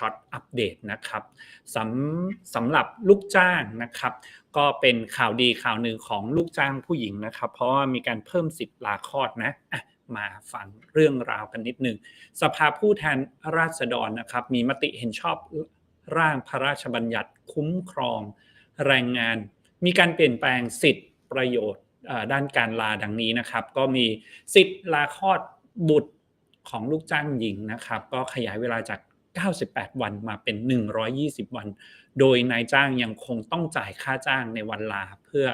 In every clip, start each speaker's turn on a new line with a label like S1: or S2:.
S1: ช็อตอัปเดตนะครับสำสำหรับลูกจ้างนะครับ ก็เป็นข่าวดีข่าวหนึ่งของลูกจ้างผู้หญิงนะครับ เพราะว่ามีการเพิ่มสิทธิ์ลาคลอดนะะมาฟังเรื่องราวกันนิดหนึ่งสภาผู้แทนราษฎรนะครับ มีมติเห็นชอบร่างพระราชบัญญัติคุ้มครองแรงงาน มีการเปลี่ยนแปลงสิทธิประโยชน์ด้านการลาดังนี้นะครับ ก็มีสิทธิ์ลาคลอดบุตรของลูกจ้างหญิงนะครับ ก็ขยายเวลาจาก 98 วันมาเป็น 120 วัน โดยนายจ้างยังคงต้องจ่ายค่าจ้างในวันลาเพื่อ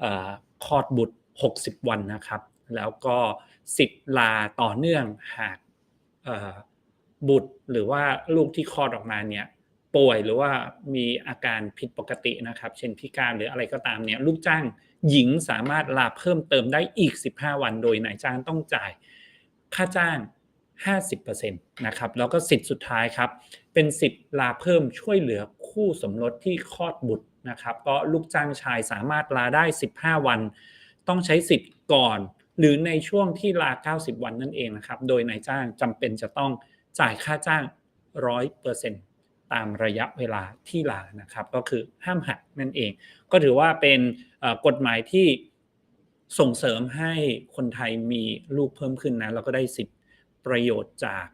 S1: เออคลอดบุตร 60 วันนะครับ แล้วก็สิทธิ์ลาต่อเนื่องหากบุตรหรือว่าลูกที่คลอดออกมาเนี่ยป่วยหรือว่ามีอาการผิดปกตินะครับ เช่นพิการหรืออะไรก็ตามเนี่ยลูกจ้างหญิงสามารถลาเพิ่มเติมได้อีก 15 วัน โดยนายจ้างต้องจ่ายค่าจ้าง 50%นะครับแล้วก็สิทธิ์สุดท้ายครับ เป็นสิทธิ์ลาเพิ่มช่วยเหลือคู่สมรสที่คลอดบุตรนะครับก็ลูกจ้างชายสามารถลาได้ 15 วัน ต้องใช้สิทธิ์ก่อน หรือในช่วงที่ลา 90 วันนั่นเองนะครับโดยนายจ้างจำเป็นจะต้องจ่ายค่าจ้าง 100%ตามระยะเวลาที่ลานะครับก็คือห้ามหักนั่นเอง ก็ถือว่าเป็นกฎหมายที่ส่งเสริมให้คนไทยมีลูกเพิ่มขึ้นนะแล้วก็ได้สิทธิ ประโยชน์จาก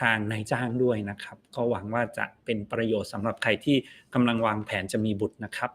S1: ทางนายจ้างด้วยนะครับ ก็หวังว่าจะเป็นประโยชน์สำหรับใครที่กำลังวางแผนจะมีบุตรนะครับ